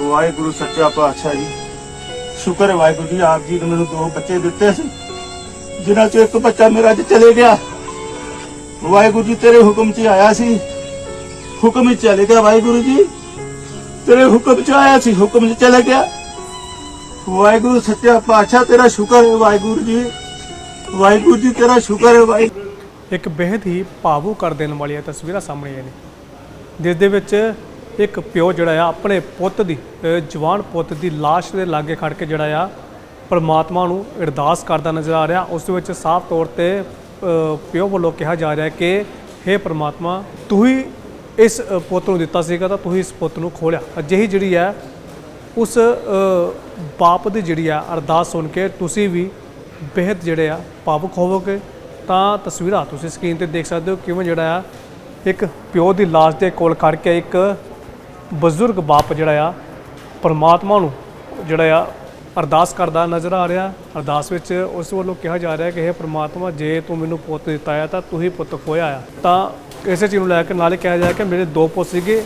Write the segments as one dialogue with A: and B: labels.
A: ਵਾਹਿਗੁਰੂ, ਸੱਚਾ ਪਾਤਸ਼ਾਹ ਜੀ। ਸ਼ੁਕਰ ਹੈ ਵਾਹਿਗੁਰੂ ਜੀ, ਆਪ ਜੀ ਨੇ ਮੈਨੂੰ ਦੋ ਬੱਚੇ ਦਿੱਤੇ ਸੀ। ਜਿਨ੍ਹਾਂ ਚੋਂ ਇੱਕ ਬੱਚਾ ਮੇਰਾ ਅੱਜ ਚਲੇ ਗਿਆ। ਵਾਹਿਗੁਰੂ ਜੀ, ਤੇਰੇ ਹੁਕਮ 'ਚ ਆਇਆ ਸੀ। ਹੁਕਮ 'ਚ ਚਲੇ ਗਿਆ ਵਾਹਿਗੁਰੂ ਜੀ। ਤੇਰੇ ਹੁਕਮ 'ਚ ਆਇਆ ਸੀ, ਹੁਕਮ 'ਚ ਚਲੇ ਗਿਆ। ਵਾਹਿਗੁਰੂ, ਸੱਚਾ ਪਾਤਸ਼ਾਹ, ਤੇਰਾ ਸ਼ੁਕਰ ਹੈ ਵਾਹਿਗੁਰੂ ਜੀ। ਵਾਹਿਗੁਰੂ ਜੀ, ਤੇਰਾ ਸ਼ੁਕਰ ਹੈ ਵਾਹਿਗੁਰੂ
B: ਇੱਕ ਬੇहद ਹੀ ਭਾਵੁਕ ਕਰ ਦੇਣ ਵਾਲੀਆਂ ਤਸਵੀਰਾਂ ਸਾਹਮਣੇ ਆਈਆਂ ਨੇ। ਜਿਸ ਦੇ ਵਿੱਚ ਇੱਕ ਪਿਓ ਜਿਹੜਾ ਆ, ਆਪਣੇ ਪੁੱਤ ਦੀ ਜਵਾਨ ਪੁੱਤ ਦੀ ਲਾਸ਼ ਦੇ ਲਾਗੇ ਖੜ ਕੇ ਜਿਹੜਾ ਆ, ਪਰਮਾਤਮਾ ਨੂੰ ਅਰਦਾਸ ਕਰਦਾ ਨਜ਼ਰ ਆ ਰਿਹਾ। ਉਸ ਵਿੱਚ ਸਾਫ਼ ਤੌਰ ਤੇ ਪਿਓ ਵੱਲੋਂ ਕਿਹਾ ਜਾ ਰਿਹਾ ਕਿ हे ਪਰਮਾਤਮਾ, ਤੂੰ ਹੀ ਇਸ ਪੁੱਤ ਨੂੰ ਦਿੱਤਾ ਸੀਗਾ ਤਾਂ ਤੂੰ ਹੀ ਇਸ ਪੁੱਤ ਨੂੰ ਖੋਲਿਆ। ਅਜਿਹੀ ਜਿਹੜੀ ਹੈ ਉਸ ਬਾਪ ਦੀ ਜਿਹੜੀ ਆ ਅਰਦਾਸ ਸੁਣ ਕੇ ਤੁਸੀਂ ਵੀ ਬੇहद ਜਿਹੜੇ ਆ ਪਾਵਕ ਹੋਵੋਗੇ। ਤਾਂ ਤਸਵੀਰਾਂ ਤੁਸੀਂ ਸਕਰੀਨ ਤੇ ਦੇਖ ਸਕਦੇ ਹੋ ਕਿਵੇਂ ਜਿਹੜਾ ਆ, ਇੱਕ ਪਿਓ ਦੀ ਲਾਸ਼ ਦੇ ਕੋਲ ਖੜ ਕੇ ਇੱਕ ਬਜ਼ੁਰਗ ਬਾਪ ਜਿਹੜਾ ਆ, ਪਰਮਾਤਮਾ ਨੂੰ ਜਿਹੜਾ ਆ ਅਰਦਾਸ ਕਰਦਾ ਨਜ਼ਰ ਆ ਰਿਹਾ। ਅਰਦਾਸ ਵਿੱਚ ਉਸ ਵੱਲੋਂ ਕਿਹਾ ਜਾ ਰਿਹਾ ਕਿ ਇਹ ਪਰਮਾਤਮਾ, ਜੇ ਤੂੰ ਮੈਨੂੰ ਪੁੱਤ ਦਿੱਤਾ ਆ, ਤਾਂ ਤੂੰ ਹੀ ਪੁੱਤ ਖੋਇਆ ਆ। ਤਾਂ ਇਸੇ ਚੀਜ਼ ਨੂੰ ਲੈ ਕੇ ਨਾਲੇ ਕਿਹਾ ਜਾ ਕਿ ਮੇਰੇ ਦੋ ਪੁੱਤ ਸੀਗੇ।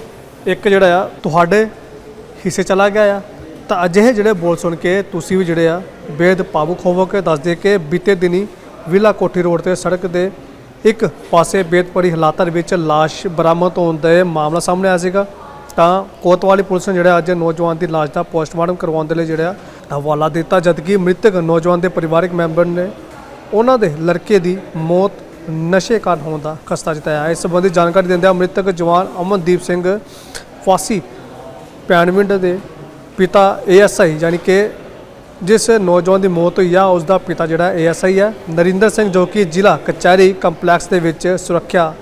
B: ਇੱਕ ਜਿਹੜਾ ਆ, ਤੁਹਾਡੇ ਹਿੱਸੇ ਚਲਾ ਗਿਆ ਆ। ਤਾਂ ਅਜਿਹੇ ਜਿਹੜੇ ਬੋਲ ਸੁਣ ਕੇ ਤੁਸੀਂ ਵੀ ਜਿਹੜੇ ਆ, ਬੇਦ ਭਾਵੁਕ ਹੋਵੋਗੇ। ਦੱਸਦੇ ਕਿ ਬੀਤੇ ਦਿਨੀ ਵਿਲਾ ਕੋਠੀ ਰੋਡ ਤੇ ਸੜਕ ਦੇ ਇੱਕ ਪਾਸੇ ਬੇਦਪੜੀ ਹਾਲਾਤਾਂ ਦੇ ਵਿੱਚ ਲਾਸ਼ ਬਰਾਮਦ ਹੋਣ ਦਾ ਮਾਮਲਾ ਸਾਹਮਣੇ ਆਇਆ ਸੀਗਾ। ਤਾਂ ਕੋਤਵਾਲੀ ਪੁਲਿਸ ਨੇ ਜਿਹੜਾ ਅੱਜ ਨੌਜਵਾਨ ਦੀ ਲਾਸ਼ ਦਾ ਪੋਸਟਮਾਰਟਮ ਕਰਵਾਉਣ ਦੇ ਲਈ ਜਿਹੜਾ ਹਵਾਲਾ ਦਿੱਤਾ, ਜਦਕਿ ਮ੍ਰਿਤਕ ਨੌਜਵਾਨ ਦੇ ਪਰਿਵਾਰਕ ਮੈਂਬਰ ਨੇ ਉਹਨਾਂ ਦੇ ਲੜਕੇ ਦੀ ਮੌਤ ਨਸ਼ੇ ਕਾਰਨ ਹੋਣ ਦਾ ਖਸਤਾ ਜਤਾਇਆ। ਇਸ ਸੰਬੰਧੀ ਜਾਣਕਾਰੀ ਦਿੰਦਿਆਂ ਮ੍ਰਿਤਕ ਜਵਾਨ ਅਮਨਦੀਪ ਸਿੰਘ ਫਾਸੀ ਪੈਣਵਿੰਡ ਦੇ ਪਿਤਾ ਏਐਸਆਈ ਯਾਨੀ ਕਿ ਜਿਸ ਨੌਜਵਾਨ ਦੀ ਮੌਤ ਹੋਈ ਆ ਉਸ ਦਾ ਪਿਤਾ ਜਿਹੜਾ ਏਐਸਆਈ ਹੈ। ਨਰਿੰਦਰ ਸਿੰਘ ਜੋ ਕਿ ਜ਼ਿਲ੍ਹਾ ਕਚਹਿਰੀ ਕੰਪਲੈਕਸ ਦੇ ਵਿੱਚ ਸੁਰੱਖਿਆ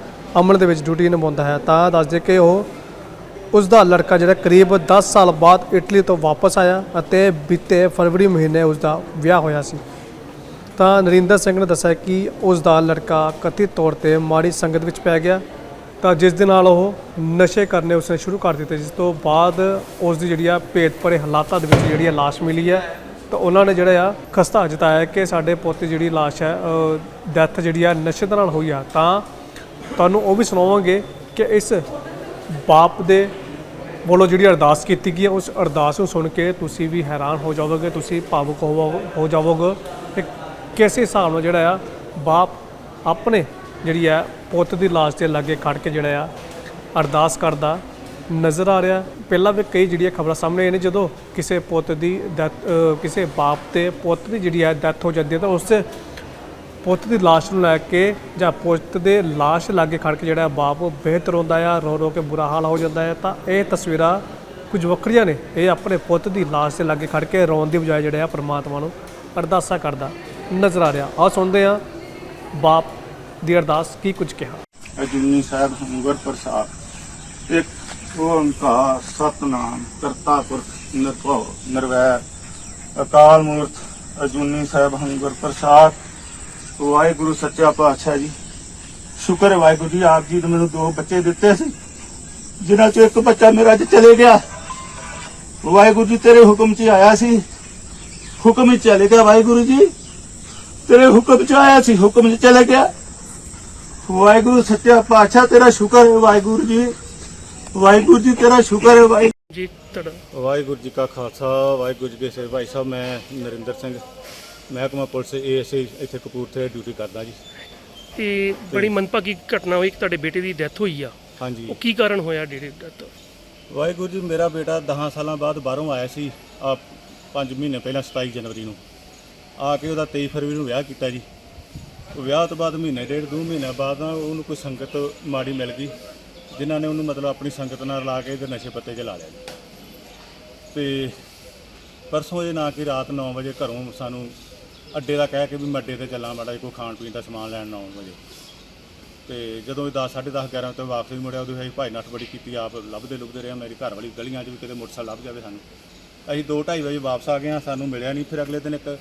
B: ਅਮਲ ਦੇ ਵਿੱਚ ਡਿਊਟੀ ਨਿਭਾਉਂਦਾ ਹੈ। ਤਾਂ ਦੱਸਦੇ ਕਿ ਉਹ ਉਸ ਦਾ ਲੜਕਾ ਜਿਹੜਾ ਕਰੀਬ 10 ਸਾਲ ਬਾਅਦ ਇਟਲੀ ਤੋਂ ਵਾਪਸ ਆਇਆ ਅਤੇ ਬੀਤੇ ਫਰਵਰੀ ਮਹੀਨੇ ਉਸ ਦਾ ਵਿਆਹ ਹੋਇਆ ਸੀ। ਤਾਂ ਨਰਿੰਦਰ ਸਿੰਘ ਨੇ ਦੱਸਿਆ ਕਿ ਉਸ ਦਾ ਲੜਕਾ ਕਥਿਤ ਤੌਰ ਤੇ ਮਾੜੀ ਸੰਗਤ ਵਿੱਚ ਪੈ ਗਿਆ। ਤਾਂ ਜਿਸ ਦੇ ਨਾਲ ਉਹ ਨਸ਼ੇ ਕਰਨੇ ਉਸਨੇ ਸ਼ੁਰੂ ਕਰ ਦਿੱਤੇ, ਜਿਸ ਤੋਂ ਬਾਅਦ ਉਸ ਦੀ ਜਿਹੜੀ ਆ ਭੇਤ ਭਰੇ ਹਾਲਾਤਾਂ ਦੇ ਵਿੱਚ ਜਿਹੜੀ ਆ ਲਾਸ਼ ਮਿਲੀ ਹੈ। ਤਾਂ ਉਹਨਾਂ ਨੇ ਜਿਹੜਾ ਆ ਖਸਤਾ ਜਤਾਇਆ ਕਿ ਸਾਡੇ ਪੋਤੇ ਜਿਹੜੀ ਲਾਸ਼ ਹੈ ਡੈਥ ਜਿਹੜੀ ਆ ਨਸ਼ੇ ਦੇ ਨਾਲ ਹੋਈ ਆ। ਤਾਂ ਤੁਹਾਨੂੰ ਉਹ ਵੀ ਸੁਣਾਵਾਂਗੇ ਕਿ ਇਸ ਬਾਪ ਦੇ ਵੱਲੋਂ ਜਿਹੜੀ ਅਰਦਾਸ ਕੀਤੀ ਗਈ ਹੈ ਉਸ ਅਰਦਾਸ ਨੂੰ ਸੁਣ ਕੇ ਤੁਸੀਂ ਵੀ ਹੈਰਾਨ ਹੋ ਜਾਵੋਗੇ ਤੁਸੀਂ ਭਾਵੁਕ ਹੋਵੋ- ਹੋ ਜਾਵੋਗੇ ਕਿ ਕਿਸ ਹਿਸਾਬ ਨਾਲ ਜਿਹੜਾ ਆ ਬਾਪ ਆਪਣੇ ਜਿਹੜੀ ਆ ਪੁੱਤ ਦੀ ਲਾਸ਼ ਦੇ ਲਾਗੇ ਖੜ ਕੇ ਜਿਹੜਾ ਆ ਅਰਦਾਸ ਕਰਦਾ ਨਜ਼ਰ ਆ ਰਿਹਾ ਪਹਿਲਾਂ ਵੀ ਕਈ ਜਿਹੜੀਆਂ ਖਬਰਾਂ ਸਾਹਮਣੇ ਆਈਆਂ ਨੇ ਜਦੋਂ ਕਿਸੇ ਪੁੱਤ ਦੀ death, ਕਿਸੇ ਬਾਪ ਤੇ ਪੁੱਤ ਦੀ ਜਿਹੜੀ ਆ ਡੈਥ ਹੋ ਜਾਂਦੀ ਹੈ ਤਾਂ ਉਸ ਪੁੱਤ ਦੀ ਲਾਸ਼ ਨੂੰ ਲੈ ਕੇ ਜਾਂ ਪੁੱਤ ਦੇ ਲਾਸ਼ ਲਾਗੇ ਖੜ ਕੇ ਜਿਹੜਾ ਬਾਪ ਬਿਹਤਰ ਹੁੰਦਾ ਆ, ਰੋ ਰੋ ਕੇ ਬੁਰਾ ਹਾਲ ਹੋ ਜਾਂਦਾ ਹੈ ਤਾਂ ਇਹ ਤਸਵੀਰਾਂ ਕੁਝ ਵੱਖਰੀਆਂ ਨੇ। ਇਹ ਆਪਣੇ ਪੁੱਤ ਦੀ ਲਾਸ਼ ਦੇ ਲਾਗੇ ਖੜ ਕੇ ਰੋਣ ਦੀ ਬਜਾਏ ਜਿਹੜਾ ਆ ਪਰਮਾਤਮਾ ਨੂੰ ਅਰਦਾਸਾ ਕਰਦਾ ਨਜ਼ਰ ਆ ਰਿਹਾ। ਆਓ ਸੁਣਦੇ ਆ ਬਾਪ ਦੀ ਅਰਦਾਸ ਕੀ ਕੁਝ ਕਿਹਾ।
A: ਅਜੂਨੀ ਸਾਹਿਬ ਹੰਗਰ ਪ੍ਰਸਾਦ। ਇੱਕ ਓੰਕਾਰ ਸਤਨਾਮ ਕਰਤਾ ਪੁਰਖ ਨਿਰਭਉ, ਨਿਰਵੈਰ। ਅਕਾਲ ਮੂਰਤ ਅਜੂਨੀ ਸਾਹਿਬ ਹੰਗਰ ਪ੍ਰਸਾਦ। ਵਾਹਿਗੁਰੂ ਸੱਚਾ ਪਾਤਸ਼ਾਹ ਜੀ। ਸ਼ੁਕਰ ਹੈ ਵਾਹਿਗੁਰੂ ਜੀ ਆਪ ਜੀ ਨੇ ਮੈਨੂੰ ਦੋ ਬੱਚੇ ਦਿੱਤੇ ਸੀ। ਜਿਨ੍ਹਾਂ ਚੋਂ ਇੱਕ ਬੱਚਾ ਮੇਰਾ ਅੱਜ ਚਲੇ ਗਿਆ। ਵਾਹਿਗੁਰੂ ਜੀ ਤੇਰੇ ਹੁਕਮ 'ਚ ਆਇਆ ਸੀ। ਹੁਕਮ 'ਚ ਚਲੇ ਗਿਆ ਵਾਹਿਗੁਰੂ ਜੀ। ਤੇਰੇ ਹੁਕਮ 'ਚ ਆਇਆ ਸੀ ਹੁਕਮ 'ਚ ਚਲੇ ਗਿਆ। ਵਾਹਿਗੁਰੂ ਸੱਚਾ ਪਾਤਸ਼ਾਹ ਤੇਰਾ ਸ਼ੁਕਰ ਹੈ ਵਾਹਿਗੁਰੂ ਜੀ। ਵਾਹਿਗੁਰੂ ਜੀ ਤੇਰਾ ਸ਼ੁਕਰ ਹੈ ਵਾਹਿਗੁਰੂ
B: ਜੀ ਤੁਹਾਡਾ
A: ਵਾਹਿਗੁਰੂ ਜੀ ਕਾ ਖਾਲਸਾ ਵਾਹਿਗੁਰੂ ਜੀ ਕੀ ਫਤਿਹ। ਭਾਈ ਸਾਹਿਬ ਮੈਂ ਨਰਿੰਦਰ ਸਿੰਘ। ਮਹਿਕਮਾ ਪੁਲਿਸ ਏਐਸਏ ਇੱਥੇ ਕਪੂਰਥਲੇ ਡਿਊਟੀ ਕਰਦਾ ਜੀ।
C: ਇਹ ਬੜੀ ਮੰਦਭਾਗੀ ਘਟਨਾ ਹੋਈ ਕਿ ਤੁਹਾਡੇ ਬੇਟੇ ਦੀ ਡੈਥ ਹੋਈ ਆ।
A: ਹਾਂਜੀ।
C: ਉਹ ਕੀ ਕਾਰਨ ਹੋਇਆ ਡੇਡੇ ਡੈਥ
A: ਵਾਹਿਗੁਰੂ ਜੀ ਮੇਰਾ ਬੇਟਾ 10 ਸਾਲਾਂ ਬਾਅਦ ਬਾਹਰੋਂ ਆਇਆ ਸੀ ਆ 5 ਮਹੀਨੇ ਪਹਿਲਾਂ 27 ਜਨਵਰੀ ਨੂੰ। ਆ ਕੇ ਉਹਦਾ 23 ਫਰਵਰੀ ਨੂੰ ਵਿਆਹ ਕੀਤਾ ਜੀ। ਉਹ ਵਿਆਹ ਤੋਂ ਬਾਅਦ ਮਹੀਨੇ ਡੇਢ ਦੋ ਮਹੀਨੇ ਬਾਅਦ ਨਾ ਉਹਨੂੰ ਕੋਈ ਸੰਗਤ ਮਾੜੀ ਮਿਲ ਗਈ ਜਿਨ੍ਹਾਂ ਨੇ ਉਹਨੂੰ ਮਤਲਬ ਆਪਣੀ ਸੰਗਤ ਨਾਲ ਲਾ ਕੇ ਤੇ ਨਸ਼ੇ ਪੱਤੇ 'ਚ ਲਾ ਲਿਆ ਜੀ। ਤੇ ਪਰਸੋਂ ਜੇ ਨਾ ਕਿ ਰਾਤ 9 ਵਜੇ ਘਰੋਂ ਸਾਨੂੰ ਅੱਡੇ ਦਾ ਕਹਿ ਕੇ ਵੀ ਮੈਂ ਅੱਡੇ ਤੇ ਚੱਲਾਂ, ਮਾੜਾ ਜਿਹਾ ਕੋਈ ਖਾਣ ਪੀਣ ਦਾ ਸਮਾਨ ਲੈਣ 9 ਵਜੇ। ਤੇ ਜਦੋਂ ਇਹ 10 10:30 11 ਤੋਂ ਵਾਪਸ ਵੀ ਮੁੜਿਆ, ਉਦੋਂ ਅਸੀਂ ਭਾਈ ਨੱਠ ਬੜੀ ਕੀਤੀ, ਆਪ ਲੱਭਦੇ ਲੁੱਭਦੇ ਰਹੇ, ਮੇਰੀ ਘਰ ਵਾਲੀ ਗਲੀਆਂ 'ਚ ਵੀ ਕਿਤੇ ਮੋਟਰਸਾਈਕਲ ਲੱਭ ਜਾਵੇ ਸਾਨੂੰ। ਅਸੀਂ 2:30 ਵਜੇ ਵਾਪਸ ਆ ਗਏ ਹਾਂ, ਸਾਨੂੰ ਮਿਲਿਆ ਨਹੀਂ ਫਿਰ ਅਗਲੇ ਦਿਨ ਇੱਕ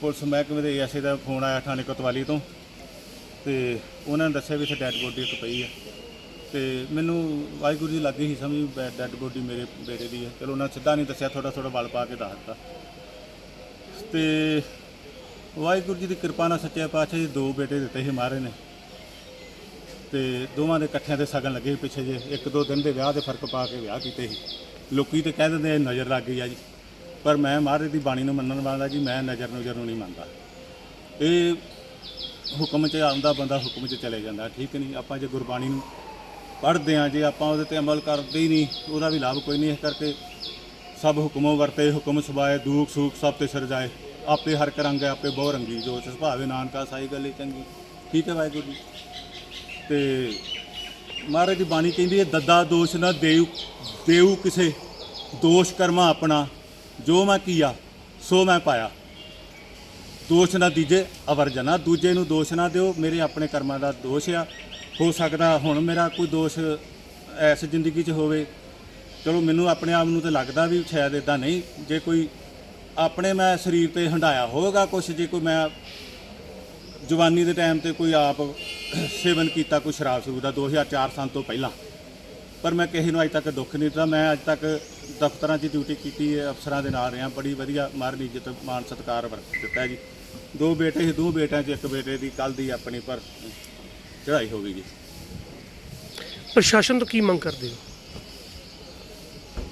A: ਪੁਲਿਸ ਮਹਿਕਮੇ ਦੇ ਐਸੇ ਦਾ ਫੋਨ ਆਇਆ ਥਾਣੇ ਕੋਤਵਾਲੀ ਤੋਂ। ਤੇ ਉਹਨਾਂ ਨੇ ਦੱਸਿਆ ਵੀ ਇੱਥੇ ਡੈੱਡ ਬੋਡੀ ਇੱਕ ਪਈ ਹੈ ਤੇ ਮੈਨੂੰ ਵਾਹਿਗੁਰੂ ਜੀ ਲੱਗੀ ਸੀ ਸਮਝ ਡੈੱਡ ਬੋਡੀ ਮੇਰੇ ਬੇਟੇ ਦੀ ਹੈ ਚਲੋ ਉਹਨਾਂ ਸਿੱਧਾ ਨਹੀਂ ਦੱਸਿਆ ਥੋੜਾ ਥੋੜਾ ਬਲ ਪਾ ਕੇ ਦੱਸ ਦਿੱਤਾ। ਤੇ ਵਾਹਿਗੁਰੂ ਜੀ ਦੀ ਕਿਰਪਾ ਨਾਲ ਸੱਚੇ ਪਾਤਸ਼ਾਹ ਜੀ ਦੋ ਬੇਟੇ ਦਿੱਤੇ ਸੀ ਮਹਾਰਾਜ ਨੇ। ਤੇ ਦੋਵਾਂ ਦੇ ਇਕੱਠਿਆਂ 'ਤੇ ਸਗਨ ਲੱਗੇ ਸੀ ਪਿੱਛੇ ਜੇ। ਇੱਕ ਦੋ ਦਿਨ ਦੇ ਵਿਆਹ ਦੇ ਫ਼ਰਕ ਪਾ ਕੇ ਵਿਆਹ ਕੀਤੇ ਸੀ। ਲੋਕੀ ਤੇ ਕਹਿ ਦਿੰਦੇ ਆ ਨਜ਼ਰ ਲੱਗ ਗਈ ਆ ਜੀ। ਪਰ ਮੈਂ ਮਹਾਰਾਜ ਦੀ ਬਾਣੀ ਨੂੰ ਮੰਨਣ ਵਾਲਾ ਜੀ, ਮੈਂ ਨਜ਼ਰ ਨਜ਼ਰ ਨੂੰ ਨਹੀਂ ਮੰਨਦਾ। ਇਹ ਹੁਕਮ 'ਚ ਆਉਂਦਾ ਬੰਦਾ ਹੁਕਮ 'ਚ ਚਲੇ ਜਾਂਦਾ, ਠੀਕ ਨਹੀਂ? ਆਪਾਂ ਜੇ ਗੁਰਬਾਣੀ ਨੂੰ ਪੜ੍ਹਦੇ ਆ ਜੇ ਆਪਾਂ ਉਹਦੇ ਤੇ ਅਮਲ ਕਰਦੇ ਹੀ ਨਹੀਂ, ਉਹਦਾ ਵੀ ਲਾਭ ਕੋਈ ਨਹੀਂ। ਇਸ ਕਰਕੇ ਸਭ ਹੁਕਮੋਂ ਵਰਤੇ, ਹੁਕਮ ਸੁਭਾਏ, ਦੂਖ ਸੂਖ ਸਭ ਤੇ ਸਰਜਾਏ ਆਪੇ ਹਰ ਕਰੰਗ ਆਪੇ ਬਹੁ ਰੰਗੀ ਜੋ ਤਿਸ ਭਾਵੇ ਨਾਨਕਾ ਸਾਈ ਗੱਲੇ ਚੰਗੀ। ਠੀਕ ਹੈ ਵਾਹਿਗੁਰੂ ਜੀ। ਤੇ ਮਹਾਰਾਜ ਦੀ ਬਾਣੀ ਕਹਿੰਦੀ ਹੈ, ਦੱਦਾ ਦੋਸ਼ ਨਾ ਦੇਉ ਦੇਉ ਕਿਸੇ, ਦੋਸ਼ ਕਰਮਾ ਆਪਣਾ, ਜੋ ਮੈਂ ਕੀਆ, ਸੋ ਮੈਂ ਪਾਇਆ। ਦੋਸ਼ ਨਾ ਦੀਜੇ ਅਵਰਜਨਾ ਦੂਜੇ ਨੂੰ ਦੋਸ਼ ਨਾ ਦਿਓ, ਮੇਰੇ ਆਪਣੇ ਕਰਮਾਂ ਦਾ ਦੋਸ਼ ਆ। ਹੋ ਸਕਦਾ ਹੁਣ ਮੇਰਾ ਕੋਈ ਦੋਸ਼ ਐਸ ਜ਼ਿੰਦਗੀ 'ਚ ਹੋਵੇ। ਚਲੋ, ਮੈਨੂੰ ਆਪਣੇ ਆਪ ਨੂੰ ਤੇ ਲੱਗਦਾ ਵੀ ਸ਼ਾਇਦ ਇਦਾਂ ਨਹੀਂ। ਜੇ ਕੋਈ ਆਪਣੇ ਮੈਂ ਸਰੀਰ ਤੇ ਹੰਡਾਇਆ ਹੋਵੇਗਾ ਕੁਛ, ਜੇ ਕੋਈ ਮੈਂ ਜਵਾਨੀ ਦੇ ਟਾਈਮ ਤੇ ਕੋਈ ਆਪ ਸੇਵਨ ਕੀਤਾ ਕੋਈ ਸ਼ਰਾਬ ਸਰੂ ਦਾ 2004 ਸਾਲ ਤੋਂ ਪਹਿਲਾਂ। ਪਰ ਮੈਂ ਕਿਸੇ ਨੂੰ ਅਜੇ ਤੱਕ ਦੁੱਖ ਨਹੀਂ ਦਿੱਤਾ। ਮੈਂ ਅੱਜ ਤੱਕ ਦਫ਼ਤਰਾਂ 'ਚ ਡਿਊਟੀ ਕੀਤੀ ਹੈ ਅਫਸਰਾਂ ਦੇ ਨਾਲ ਰਿਹਾ, ਬੜੀ ਵਧੀਆ ਮਾਰਨ ਇੱਜ਼ਤ ਮਾਨ ਸਤਿਕਾਰ ਵਰਤ ਦਿੱਤਾ ਜੀ। ਦੋ ਬੇਟੇ ਸੀ, ਦੋ ਬੇਟਿਆਂ 'ਚ ਇੱਕ ਬੇਟੇ ਦੀ ਕੱਲ ਦੀ ਆਪਣੀ ਪਰ ਚੜ੍ਹਾਈ ਹੋ ਗਈ ਜੀ
C: ਪ੍ਰਸ਼ਾਸਨ ਤੋਂ ਕੀ ਮੰਗ ਕਰਦੇ ਹੋ?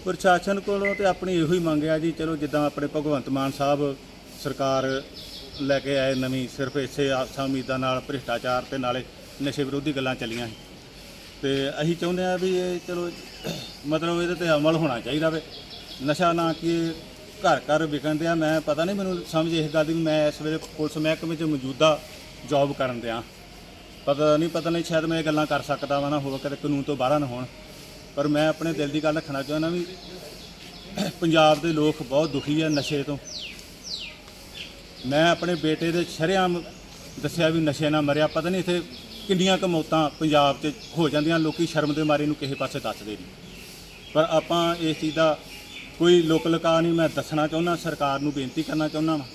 A: ਪ੍ਰਸ਼ਾਸਨ ਕੋਲੋਂ ਤੇ ਆਪਣੀ ਇਹੋ ਹੀ ਮੰਗ ਆ ਜੀ, ਚਲੋ ਜਿੱਦਾਂ ਆਪਣੇ ਭਗਵੰਤ ਮਾਨ ਸਾਹਿਬ ਸਰਕਾਰ ਲੈ ਕੇ ਆਏ ਨਵੀਂ, ਸਿਰਫ ਇਸੇ ਆਸਾਂ ਉਮੀਦਾਂ ਨਾਲ, ਭ੍ਰਿਸ਼ਟਾਚਾਰ ਤੇ ਨਾਲੇ ਨਸ਼ੇ ਵਿਰੋਧੀ ਗੱਲਾਂ ਚੱਲੀਆਂ ਸੀ। ਤੇ ਅਸੀਂ ਚਾਹੁੰਦੇ ਆ ਵੀ ਇਹ ਚਲੋ ਮਤਲਬ ਇਹਦੇ ਤੇ ਅਮਲ ਹੋਣਾ ਚਾਹੀਦਾ ਵੇ। ਨਸ਼ਾ ਨਾ ਕਿ ਘਰ ਘਰ ਵਿਕਣ ਦਿਆ ਮੈਂ ਪਤਾ ਨਹੀਂ ਮੈਨੂੰ ਸਮਝ ਇਸ ਗੱਲ ਦੀ ਵੀ ਮੈਂ ਇਸ ਵੇਲੇ ਪੁਲਿਸ ਮਹਿਕਮੇ 'ਚ ਮੌਜੂਦਾ ਜੌਬ ਕਰਨ ਦਿਆਂ। ਪਤਾ ਨਹੀਂ ਪਤਾ ਨਹੀਂ ਸ਼ਾਇਦ ਮੈਂ ਇਹ ਗੱਲਾਂ ਕਰ ਸਕਦਾ ਵਾਂ ਨਾ, ਹੋਵੇ ਕਦੇ ਕਾਨੂੰਨ ਤੋਂ ਬਾਹਰ ਨਾ ਹੋਣ। ਪਰ ਮੈਂ ਆਪਣੇ ਦਿਲ ਦੀ ਗੱਲ ਰੱਖਣਾ ਚਾਹੁੰਦਾ ਵੀ ਪੰਜਾਬ ਦੇ ਲੋਕ ਬਹੁਤ ਦੁਖੀ ਆ ਨਸ਼ੇ ਤੋਂ। ਮੈਂ ਆਪਣੇ ਬੇਟੇ ਦੇ ਸ਼ਰੇਆਮ ਦੱਸਿਆ ਵੀ ਨਸ਼ੇ ਨਾਲ ਮਰਿਆ, ਪਤਾ ਨਹੀਂ ਇੱਥੇ ਕਿੰਨੀਆਂ ਕੁ ਮੌਤਾਂ ਪੰਜਾਬ 'ਚ ਹੋ ਜਾਂਦੀਆਂ, ਲੋਕੀ ਸ਼ਰਮ ਦੇ ਮਾਰੇ ਨੂੰ ਕਿਸੇ ਪਾਸੇ ਦੱਸਦੇ ਨਹੀਂ। ਪਰ ਆਪਾਂ ਇਸ ਚੀਜ਼ ਦਾ ਕੋਈ ਲੋਕ ਲਕਾ ਨਹੀਂ, ਮੈਂ ਦੱਸਣਾ ਚਾਹੁੰਦਾ, ਸਰਕਾਰ ਨੂੰ ਬੇਨਤੀ ਕਰਨਾ ਚਾਹੁੰਦਾ ਵਾਂ।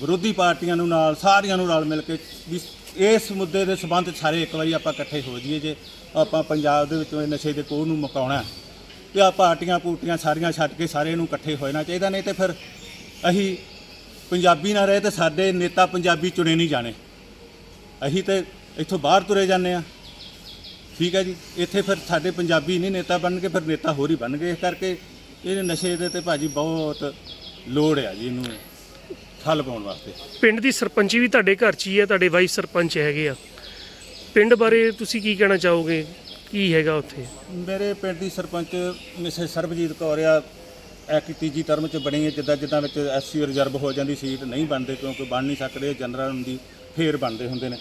A: ਵਿਰੋਧੀ ਪਾਰਟੀਆਂ ਨੂੰ ਨਾਲ, ਸਾਰਿਆਂ ਨੂੰ ਰਲ ਮਿਲ ਕੇ ਵੀ ਇਸ ਮੁੱਦੇ ਦੇ ਸਬੰਧ ਸਾਰੇ ਇੱਕ ਵਾਰੀ ਆਪਾਂ ਇਕੱਠੇ ਹੋ ਜਾਈਏ ਜੇ ਆਪਾਂ ਪੰਜਾਬ ਦੇ ਵਿੱਚੋਂ ਇਹ ਨਸ਼ੇ ਦੇ ਕੋਹ ਨੂੰ ਮੁਕਾਉਣਾ ਹੈ। ਤੇ ਆ ਪਾਰਟੀਆਂ ਪੂਟੀਆਂ ਸਾਰੀਆਂ ਛੱਡ ਕੇ ਸਾਰੇ ਨੂੰ ਇਕੱਠੇ ਹੋਣਾ ਚਾਹੀਦਾ, ਨਹੀਂ ਤੇ ਫਿਰ ਅਸੀਂ ਪੰਜਾਬੀ ਨਾ ਰਹੇ ਤੇ ਸਾਡੇ ਨੇਤਾ ਪੰਜਾਬੀ ਚੁਣੇ ਨਹੀਂ ਜਾਣੇ। ਅਸੀਂ ਤੇ ਇੱਥੋਂ ਬਾਹਰ ਤੁਰੇ ਜਾਂਦੇ ਆ ਠੀਕ ਹੈ ਜੀ, ਇੱਥੇ ਫਿਰ ਸਾਡੇ ਪੰਜਾਬੀ ਨਹੀਂ ਨੇਤਾ ਬਣਨਗੇ ਫਿਰ ਨੇਤਾ ਹੋਰ ਹੀ ਬਣ ਗਏ। ਇਸ ਕਰਕੇ ਇਹ ਨਸ਼ੇ ਦੇ ਤੇ ਭਾਜੀ ਬਹੁਤ ਲੋੜ ਆ ਜੀ ਇਹਨੂੰ। ਠੱਲ ਪਾਉਣ ਵਾਸਤੇ।
C: ਪਿੰਡ ਦੀ ਸਰਪੰਚੀ ਵੀ ਤੁਹਾਡੇ ਘਰ 'ਚ ਹੀ ਹੈ ਤੁਹਾਡੇ ਵਾਈਸ ਸਰਪੰਚ ਹੈਗੇ ਆ। ਪਿੰਡ ਬਾਰੇ ਤੁਸੀਂ ਕੀ ਕਹਿਣਾ ਚਾਹੋਗੇ? ਕੀ ਹੈਗਾ ਉੱਥੇ?
A: ਮੇਰੇ ਪਿੰਡ ਦੀ ਸਰਪੰਚ ਮਿਸਿਸ ਸਰਬਜੀਤ ਕੌਰ ਆ ਇਹ ਕਿ ਤੀਜੀ ਟਰਮ ਚ ਬਣੀ ਹੈ ਜਿੱਦਾਂ ਜਿੱਦਾਂ ਵਿੱਚ ਐਸਸੀ ਰਿਜ਼ਰਵ ਹੋ ਜਾਂਦੀ ਸੀਟ ਨਹੀਂ ਬਣਦੇ ਕਿਉਂਕਿ ਬਣ ਨਹੀਂ ਸਕਦੇ ਜਨਰਲ ਹੁੰਦੀ ਫੇਰ ਬਣਦੇ ਹੁੰਦੇ ਨੇ।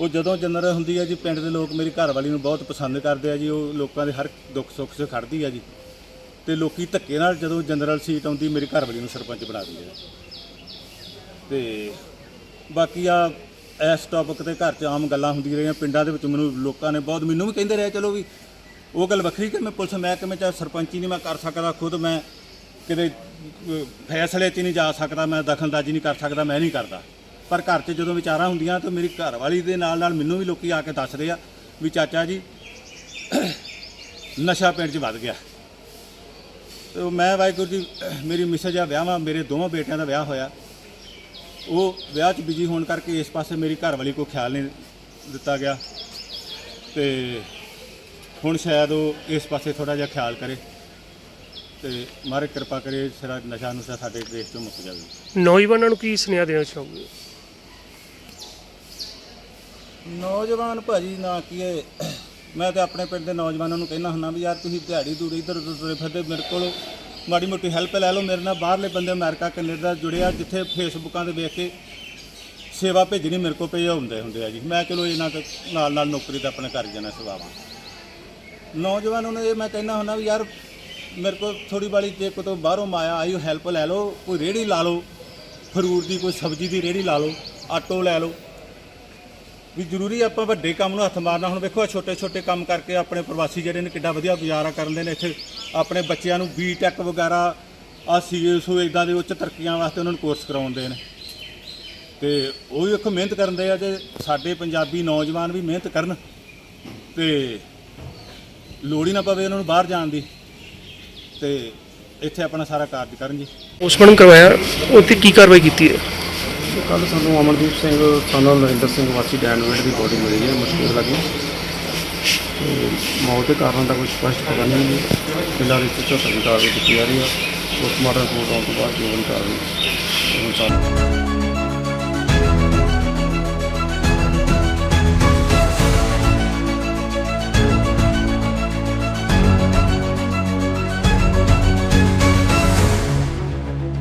A: ਉਹ ਜਦੋਂ ਜਨਰਲ ਹੁੰਦੀ ਹੈ ਜੀ ਪਿੰਡ ਦੇ ਲੋਕ ਮੇਰੀ ਘਰ ਵਾਲੀ ਨੂੰ ਬਹੁਤ ਪਸੰਦ ਕਰਦੇ ਆ ਜੀ ਉਹ ਲੋਕਾਂ ਦੇ ਹਰ ਦੁੱਖ ਸੁੱਖ 'ਚ ਖੜਦੀ ਆ ਜੀ। ਤੇ ਲੋਕੀ ਧੱਕੇ ਨਾਲ ਜਦੋਂ ਜਨਰਲ ਸੀਟ ਆਉਂਦੀ ਮੇਰੀ ਘਰ ਵਾਲੀ ਨੂੰ ਸਰਪੰਚ ਬਣਾ ਦਿੰਦੇ ਆ। ਤੇ ਬਾਕੀ ਆ ਇਸ ਟੌਪਿਕ ਤੇ ਘਰ 'ਚ ਆਮ ਗੱਲਾਂ ਹੁੰਦੀਆਂ ਰਹੀਆਂ, ਪਿੰਡਾਂ ਦੇ ਵਿੱਚ ਮੈਨੂੰ ਲੋਕਾਂ ਨੇ ਬਹੁਤ, ਮੈਨੂੰ ਵੀ ਕਹਿੰਦੇ ਰਹੇ, ਚਲੋ ਵੀ ਉਹ ਗੱਲ ਵੱਖਰੀ ਕਿ ਮੈਂ ਪੁਲਿਸ ਮਹਿਕਮੇ 'ਚ ਸਰਪੰਚੀ ਨਹੀਂ, ਮੈਂ ਕਰ ਸਕਦਾ ਖੁਦ, ਮੈਂ ਕਿਤੇ ਫੈਸਲੇ 'ਚ ਨਹੀਂ ਜਾ ਸਕਦਾ, ਮੈਂ ਦਖਲਅੰਦਾਜ਼ੀ ਨਹੀਂ ਕਰ ਸਕਦਾ, ਮੈਂ ਨਹੀਂ ਕਰਦਾ। ਪਰ ਘਰ 'ਚ ਜਦੋਂ ਵਿਚਾਰਾਂ ਹੁੰਦੀਆਂ ਤਾਂ ਮੇਰੀ ਘਰ ਵਾਲੀ ਦੇ ਨਾਲ ਨਾਲ ਮੈਨੂੰ ਵੀ ਲੋਕੀ ਆ ਕੇ ਦੱਸਦੇ ਆ ਵੀ ਚਾਚਾ ਜੀ, ਨਸ਼ਾ ਪਿੰਡ 'ਚ ਵੱਧ ਗਿਆ। ਤੇ ਮੈਂ ਵਾਹਿਗੁਰੂ ਜੀ, ਮੇਰੀ ਮਿਸਜ ਆ ਵਿਆਹਾਂ ਮੇਰੇ ਦੋਵਾਂ ਬੇਟਿਆਂ ਦਾ ਵਿਆਹ ਹੋਇਆ। ਉਹ ਵਿਆਹ 'ਚ ਬਿਜ਼ੀ ਹੋਣ ਕਰਕੇ ਇਸ ਪਾਸੇ ਮੇਰੀ ਘਰ ਵਾਲੀ ਕੋਈ ਖਿਆਲ ਨਹੀਂ ਦਿੱਤਾ ਗਿਆ ਤੇ ਹੁਣ ਸ਼ਾਇਦ ਉਹ ਇਸ ਪਾਸੇ ਥੋੜਾ ਜਿਹਾ ਖਿਆਲ ਕਰੇ ਤੇ ਮਾਰੇ ਕਿਰਪਾ ਕਰੇ ਸਾਰਾ ਨਸ਼ਾ ਨੁਸ਼ਾ ਸਾਡੇ ਦੇਸ਼ ਤੋਂ ਮੁੱਕ ਜਾਵੇ।
C: ਨੌਜਵਾਨਾਂ ਨੂੰ ਕੀ ਸੁਨੇਹਾ ਦੇਣਾ ਚਾਹੋਗੇ?
A: ਨੌਜਵਾਨ ਭਾਜੀ ਨਾ ਕੀ ਹੈ ਮੈਂ ਤੇ ਆਪਣੇ ਪਿੰਡ ਦੇ ਨੌਜਵਾਨਾਂ ਨੂੰ ਕਹਿਣਾ ਹੁੰਦਾ ਵੀ ਯਾਰ ਤੁਸੀਂ ਦਿਹਾੜੀ ਦੂੜੀ ਇੱਧਰ ਉੱਧਰ ਤੁਰੇ ਫਿਰਦੇ ਮੇਰੇ ਕੋਲ ਮਾੜੀ ਮੋਟੀ ਹੈਲਪ ਲੈ ਲਓ। ਮੇਰੇ ਨਾਲ ਬਾਹਰਲੇ ਬੰਦੇ ਅਮਰੀਕਾ, ਕੈਨੇਡਾ ਜੁੜਿਆ ਜਿੱਥੇ ਫੇਸਬੁੱਕਾਂ ਤੇ ਵੇਖ ਕੇ ਸੇਵਾ ਭੇਜਣੀ ਮੇਰੇ ਕੋਲ ਪਏ ਹੁੰਦੇ ਹੁੰਦੇ ਆ ਜੀ। ਮੈਂ ਚਲੋ ਇਹਨਾਂ ਤੋਂ ਨਾਲ ਨਾਲ ਨੌਕਰੀ ਤਾਂ ਆਪਣੇ ਕਰ ਜਾਣਾ ਸੇਵਾਵਾਂ ਨੌਜਵਾਨਾਂ ਨੂੰ ਇਹ ਮੈਂ ਕਹਿੰਦਾ ਹੁੰਦਾ ਵੀ ਯਾਰ, ਮੇਰੇ ਕੋਲ ਥੋੜੀ ਬਾਲੀ ਜੇ ਕੋਈ ਤੋਂ ਬਾਹਰੋਂ ਮਾਇਆ ਆਈ ਹੈਲਪ ਲੈ ਲਓ, ਕੋਈ ਰੇੜੀ ਲਾ ਲਓ, ਫਰੂਟ ਦੀ, ਕੋਈ ਸਬਜ਼ੀ ਦੀ ਰੇੜੀ ਲਾ ਲਓ, ਆਟੋ ਲੈ ਲਓ। ਵੀ ਜ਼ਰੂਰੀ ਆਪਾਂ ਵੱਡੇ ਕੰਮ ਨੂੰ ਹੱਥ ਮਾਰਨਾ। ਹੁਣ ਵੇਖੋ ਛੋਟੇ ਛੋਟੇ ਕੰਮ ਕਰਕੇ ਆਪਣੇ ਪ੍ਰਵਾਸੀ ਜਿਹੜੇ ਨੇ ਕਿੱਡਾ ਵਧੀਆ ਗੁਜ਼ਾਰਾ ਕਰਦੇ ਨੇ ਇੱਥੇ। ਆਪਣੇ ਬੱਚਿਆਂ ਨੂੰ ਬੀਟੈਕ ਵਗੈਰਾ ਆ ਸੀਐਸਓ ਇਦਾਂ ਦੇ ਉੱਚ ਤਰੱਕੀਆਂ ਵਾਸਤੇ ਉਹਨਾਂ ਨੂੰ ਕੋਰਸ ਕਰਾਉਂਦੇ ਨੇ। ਤੇ ਉਹ ਵੀ ਵੇਖੋ ਮਿਹਨਤ ਕਰਨ ਦੇ ਆ ਤੇ ਸਾਡੇ ਪੰਜਾਬੀ ਨੌਜਵਾਨ ਵੀ ਮਿਹਨਤ ਕਰਨ। ਤੇ ਲੋੜ ਹੀ ਨਾ ਪਵੇ ਉਹਨਾਂ ਨੂੰ ਬਾਹਰ ਜਾਣ ਦੀ। ਤੇ ਇੱਥੇ ਆਪਣਾ ਸਾਰਾ ਕਾਰਜ ਕਰਨ ਜੀ।
C: ਪੋਸਟਮਾਰਟਮ ਕਰਵਾਇਆ ਉੱਥੇ ਕੀ ਕਾਰਵਾਈ ਕੀਤੀ ਹੈ?
D: ਕੱਲ ਸਾਨੂੰ ਅਮਨਦੀਪ ਸਿੰਘ ਸਾਨੂੰ ਨਰਿੰਦਰ ਸਿੰਘ ਵਾਸੀ ਡੈਨਵੇਟ ਦੀ ਬੋਡੀ ਮਿਲੀ ਹੈ ਮਸ਼ਹੂਰ ਲੱਗੀ। ਤੇ ਮੌਤ ਦੇ ਕਾਰਨ ਦਾ ਕੋਈ ਸਪਸ਼ਟ ਪਤਾ ਨਹੀਂ ਹੈ ਫਿਲਹਾਲ ਇਸ ਤੋਂ ਕਾਰਵਾਈ ਕੀਤੀ ਜਾ ਰਹੀ ਹੈ ਪੋਸਟਮਾਰਟਮ ਰਿਪੋਰਟ ਆਉਣ ਤੋਂ ਬਾਅਦ ਜੋ ਵੀ ਕਾਰਵਾਈ ਉਹ